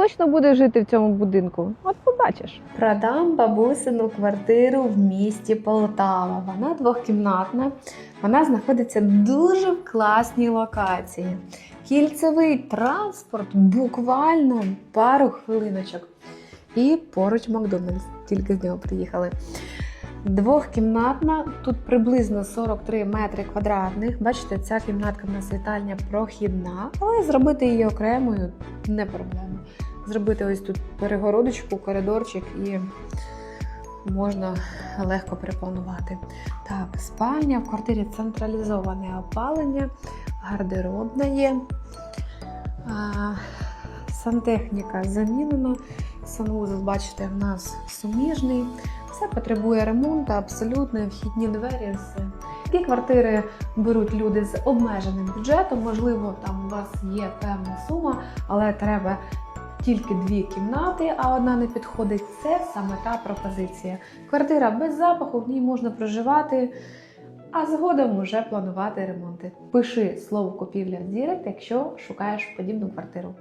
точно будеш жити в цьому будинку? От побачиш. Продам бабусину квартиру в місті Полтава. Вона двохкімнатна. Вона знаходиться дуже в класній локації. Кільцевий транспорт буквально пару хвилиночок. І поруч Макдональдс, тільки з нього приїхали. Двохкімнатна, тут приблизно 43 метри квадратних. Бачите, ця кімнатка в нас вітальня прохідна, але зробити її окремою не проблема. Зробити ось тут перегородочку, коридорчик і можна легко перепланувати. Так, спальня в квартирі централізоване опалення, гардеробна є. А, сантехніка замінена. Санвузол, бачите, в нас суміжний. Все потребує ремонту, абсолютно вхідні двері. Все. Такі квартири беруть люди з обмеженим бюджетом. Можливо, там у вас є певна сума, але треба тільки дві кімнати, а одна не підходить. Це саме та пропозиція. Квартира без запаху, в ній можна проживати, а згодом вже планувати ремонти. Пиши слово купівля в Дірект, якщо шукаєш подібну квартиру.